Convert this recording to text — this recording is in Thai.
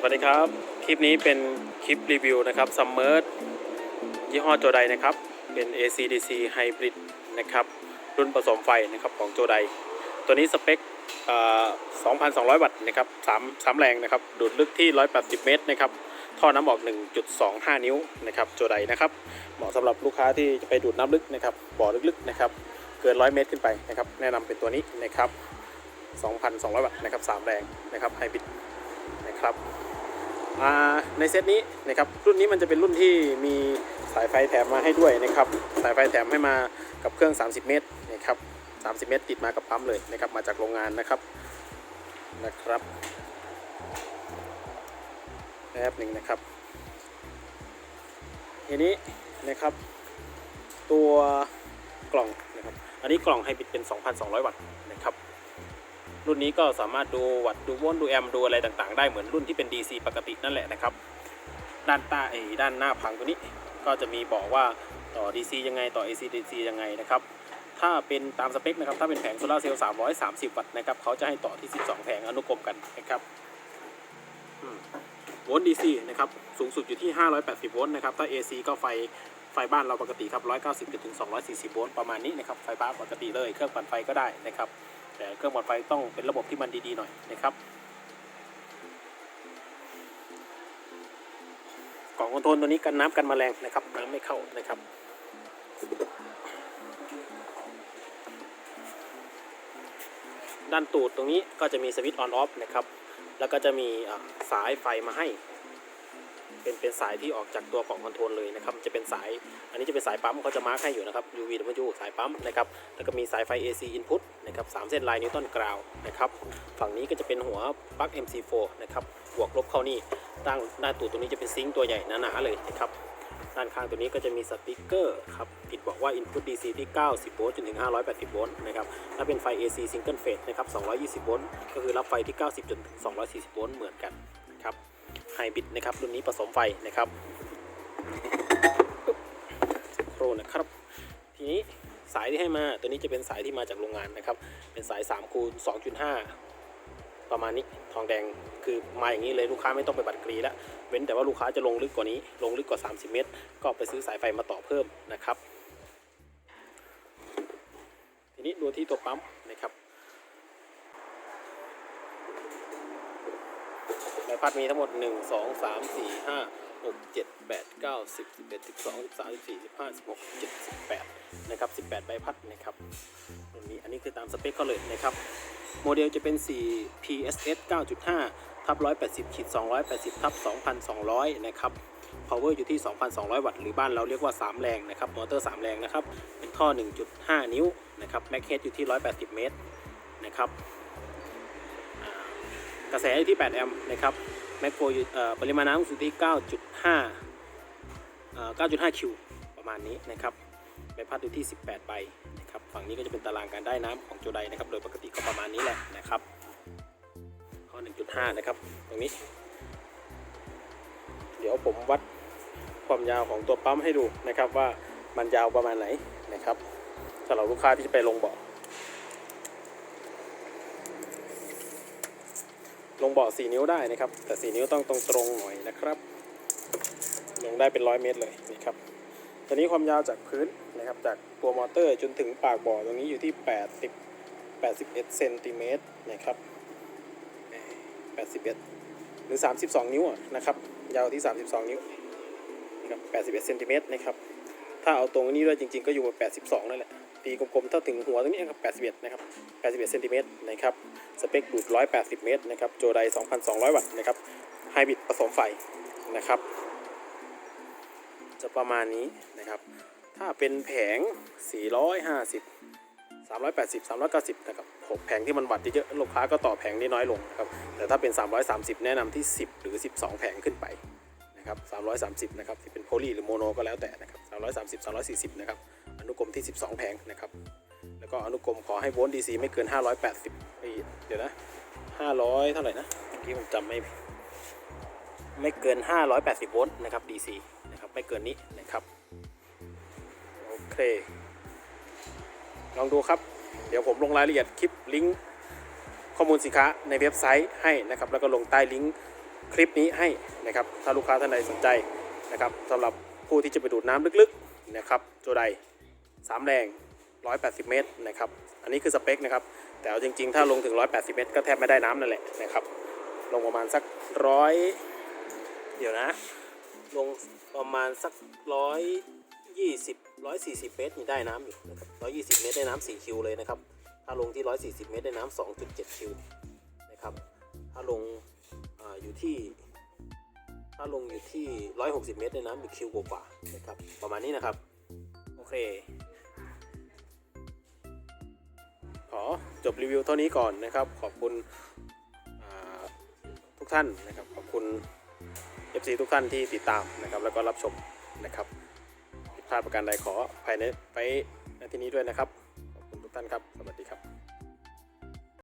สวัสดีครับ คลิปนี้เป็นคลิปรีวิวนะครับซัมเมอร์ยี่ห้อโจไดนะครับ เป็น ACDC Hybrid นะครับ รุ่นผสมไฟนะครับของโจได ตัวนี้สเปคเอ่อ2,200 วัตต์นะครับ3 3แรงนะครับ ดูดลึกที่ 180 เมตรนะครับ ท่อน้ำออก 1.25 นิ้วนะครับโจไดนะครับ เหมาะสำหรับลูกค้าที่จะไปดูดน้ำลึกนะครับ บ่อลึกๆนะครับ เกิน 100 เมตรขึ้นไปนะครับ แนะนำเป็นตัวนี้นะครับ 2,200 วัตต์นะครับ3แรงนะครับไฮบริด นะครับในเซตนี้นะครับรุ่นนี้มันจะเป็นรุ่นที่มีสายไฟแถมมาให้ด้วยนะครับสายไฟแถมให้มากับเครื่อง 30 เมตรนะครับ30 เมตรติดมากับปั๊มเลยนะครับมาจากโรงงานนะครับนะครับแป๊บหนึ่งนะครับทีนี้นะครับตัวกล่องนะครับอันนี้กล่องไฮบริดเป็น 2,200 วัตต์นะครับ รุ่นนี้ก็สามารถดูวัตต์ดูโวลต์ดูแอมป์ดูอะไรต่างๆ ได้เหมือนรุ่นที่เป็น DC ปกตินั่นแหละนะครับ ด้านใต้ไอ้ด้านหน้าพังตัวนี้ก็จะมีบอกว่าต่อ DC ยังไงต่อ AC DC ยังไงนะครับ ถ้าเป็นตามสเปคนะครับ ถ้าเป็นแผงโซลาร์เซลล์330 วัตต์นะครับ เขาจะให้ต่อที่ 12 แผงอนุกรมกันนะครับโวลต์ DC นะครับ สูงสุดอยู่ที่ 580 โวลต์นะครับ ถ้า AC ก็ไฟไฟบ้านเราปกติครับ 190ถึง240 โวลต์ประมาณนี้นะครับ ไฟฟ้าปกติเลย เครื่องปั่นไฟก็ได้นะครับ แต่เครื่องปั่นไฟต้องเป็นระบบที่มันดีๆหน่อยนะครับกล่องคอนโทรลตัวนี้กันน้ำกันแมลงนะครับน้ำไม่เข้านะครับด้านตูดตรงนี้ก็จะมีสวิตช์ออนออฟนะครับ แล้วก็จะมีสายไฟมาให้ เป็นเป็นสายที่ออกจากตัวกล่องคอนโทรลเลยนะครับจะเป็นสาย อันนี้จะเป็นสายปั๊มเขาจะมาร์คให้อยู่นะครับ UV W สายปั๊มนะครับแล้วก็มีสายไฟ AC input นะครับสามเส้นลายนิวตันกราวนะครับฝั่งนี้ก็จะเป็นหัวปลั๊ก MC4 นะครับบวกลบเข้านี่ด้านด้าตูดตัวนี้จะเป็นซิงค์ตัวใหญ่หนาๆเลยนะครับด้านข้างตัวนี้ก็จะมีสติกเกอร์ครับผิดบอกว่า Input DC ที่ 90 โวลต์จนถึง 580 โวลต์นะครับ ถ้าเป็นไฟ AC Single Phase นะครับ 220 โวลต์ ก็คือรับไฟที่ 90 จนถึง240 โวลต์เหมือนกันครับ ไฮบริดนะครับรุ่นนี้ผสมไฟนะครับปึ๊บสักครู่นะครับ ทีนี้สายที่ให้มาตัวนี้จะเป็นสายที่มาจากโรงงานนะครับ เป็นสาย3คูณ2.5 ประมาณนี้ทองแดงคือมาอย่างนี้เลยลูกค้าไม่ต้องไปบัดกรีแล้วเว้นแต่ว่าลูกค้าจะลงลึกกว่านี้ ลงลึกกว่า 30 เมตร ก็ไปซื้อสายไฟมาต่อเพิ่มนะครับ ทีนี้ดูที่ตัวปั๊มนะครับใบ พัดมีทั้งหมด 1 2 3 4 5 6 7 8 9 10 11 12 13 14 15 16 17 18นะครับ18 ใบพัดนะครับรุ่นนี้อันนี้คือตามสเปคเขาเลยนะครับ โมเดลจะเป็น 4 PSS 9.5 ทับ 180ขีด280 ทับ 2,200 นะครับ power อยู่ที่ 2,200 วัตต์ หรือบ้านเราเรียกว่า 3 แรงนะครับ มอเตอร์ 3 แรงนะครับ เป็นท่อ 1.5 นิ้วนะครับ แม็กเฮดอยู่ที่ 180 เมตรนะครับ กระแสอยู่ที่ 8 แอมป์นะครับแมคโฟอยู่เอ่อปริมาณน้ำอยู่ที่ 9.5เอ่อ9.5 คิวประมาณนี้นะครับใบพัดอยู่ที่ 18 ใบนะครับฝั่งนี้ก็จะเป็นตารางการได้น้ำของโจไดนะครับโดยปกติก็ประมาณนี้แหละนะครับข้อ 1.5 นะครับตรงนี้ เดี๋ยวผมวัดความยาวของตัวปั๊มให้ดูนะครับว่ามันยาวประมาณไหนนะครับสำหรับลูกค้าที่จะไปลงเบาะ ลงเบาะ4นิ้วได้นะครับ แต่ 4 นิ้วต้องตรงตรงๆหน่อยนะครับ ลงได้เป็นร้อยเมตรเลยนะครับตัวนี้ความยาวจากพื้นนะครับจากตัวมอเตอร์จนถึงปากบ่อตรงนี้อยู่ที่ 80 81เซนติเมตรนะครับ81 หรือ 32 นิ้วอะนะครับ ยาวที่ 32 นิ้วนะครับ81เซนติเมตรนะครับ ถ้าเอาตรงนี้ด้วยจริง ๆ ก็อยู่มา82 นั่นแหละ ตีกลมๆถ้าถึงหัวตรงนี้ครับ81นะครับ81เซนติเมตรนะครับสเปคดูด 180 เมตรนะครับโจได 2,200 วัตต์นะครับไฮบริดผสมไฟนะครับจะประมาณนี้นะครับ ถ้าเป็นแผง 450 380 390นะครับ6แผงที่มันวัดเยอะๆลูกค้าก็ต่อแผงที่น้อยลงนะครับแต่ถ้าเป็น 330 แนะนำที่ 10 หรือ 12 แผงขึ้นไปนะครับ330 นะครับที่เป็นโพลีหรือโมโนก็แล้วแต่นะครับ330 340 นะครับ นุกรมที่ 12 แผงนะครับ แล้วก็อนุกรมขอให้โวลต์ DC ไม่เกิน 580เอ้ยเดี๋ยวนะ 500 เท่าไหร่นะ เมื่อกี้ผมจำไม่ไม่เกิน 580 โวลต์นะครับ DC นะครับไม่เกินนี้นะครับ โอเค ลองดูครับ เดี๋ยวผมลงรายละเอียดคลิปลิงก์ข้อมูลสินค้าในเว็บไซต์ให้นะครับ แล้วก็ลงใต้ลิงก์คลิปนี้ให้นะครับ ถ้าลูกค้าท่านใดสนใจนะครับสำหรับผู้ที่จะไปดูดน้ำลึกๆนะครับโจได สามแรง 180 เมตรนะครับ อันนี้คือสเปคนะครับ แต่เอาจริงๆ ถ้าลงถึง 180 เมตร ก็แทบไม่ได้น้ำนั่นแหละนะครับ ลงประมาณสักร้อยเดี๋ยวนะ ลงประมาณสักร้อยยี่สิบร้อยสี่สิบเมตรนี่ได้น้ำอยู่นะครับร้อยยี่สิบเมตรได้น้ำสี่คิวเลยนะครับ ถ้าลงที่ร้อยสี่สิบเมตรได้น้ำสองจุดเจ็ดคิวนะครับ ถ้าลงอาอยู่ที่ ถ้าลงอยู่ที่ร้อยหกสิบเมตรได้น้ำอีกคิวกว่านะครับ ประมาณนี้นะครับ โอเค ขอจบรีวิวเท่านี้ก่อนนะครับ ขอบคุณทุกท่านนะครับ ขอบคุณ FC ทุกท่านที่ติดตามนะครับ แล้วก็รับชมนะครับผิดพลาดประการใดขอภายในไปในที่นี้ด้วยนะครับ ขอบคุณทุกท่านครับ สวัสดีครับ